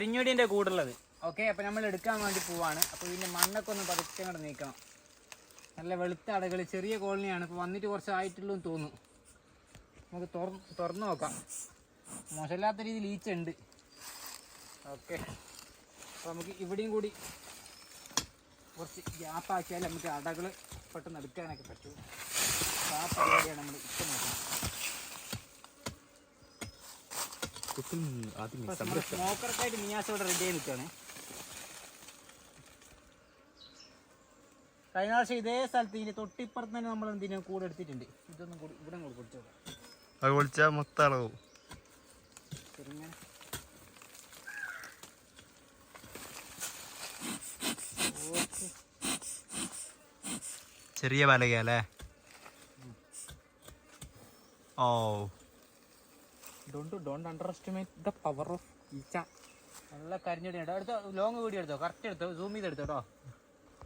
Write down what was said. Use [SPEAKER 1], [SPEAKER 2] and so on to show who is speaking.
[SPEAKER 1] കരിഞ്ഞൊടിന്റെ കൂടുള്ളത്. Okay അപ്പോൾ നമ്മൾ എടുക്കാൻ വേണ്ടി പോവാണ്. അപ്പോൾ ഇതിന്റെ മണ്ണൊക്കെ ഒന്ന് പതുക്കെ അങ്ങോട്ട് നീക്കണം. നല്ല വെളുത്ത അടകൾ ചെറിയ കോളനിയാണ്. ഇപ്പോൾ വന്നിട്ട് കുറച്ച് ആയിട്ടുള്ളൂ എന്ന് തോന്നുന്നു. നമുക്ക് തുറന്ന് നോക്കാം. മോശമില്ലാത്ത രീതിയിൽ ഈച്ച ഉണ്ട്. ഓക്കെ അപ്പോൾ നമുക്ക് ഇവിടെയും കൂടി കുറച്ച് ഗ്യാപ്പാക്കിയാൽ നമുക്ക് അടകൾ പെട്ടെന്ന് എടുക്കാനൊക്കെ പറ്റും. അപ്പോൾ ആ പരിപാടിയാണ് നമ്മൾ ഇപ്പം നോക്കുന്നത് ഇപ്പോൾ നമ്മുടെ സ്മോക്കർക്കായിട്ട് മിയാസ് ഇവിടെ റെഡി ആയി നിൽക്കുകയാണ് കഴിഞ്ഞ പ്രാവശ്യം ഇതേ സ്ഥലത്ത് ഇതിന്റെ തൊട്ടിപ്പുറത്ത് തന്നെ നമ്മൾ എന്തിനും കൂടെ എടുത്തിട്ടുണ്ട്? ഇതൊന്നും കൂടി ഇവിടെ കൂടി പിടിച്ചോളാം
[SPEAKER 2] അത് വിളിച്ചാൽ മൊത്തം അളവും. ചെറിയ വലകയല്ലേ ഓ.
[SPEAKER 1] Don't don't underestimate the power of ഈച്ച നല്ല കരിഞ്ഞടി. എടുത്തോ ലോങ് വീഡിയോ എടുത്തോ. കറക്റ്റ് എടുത്തോ. സൂം ചെയ്ത് എടുത്തോ കേട്ടോ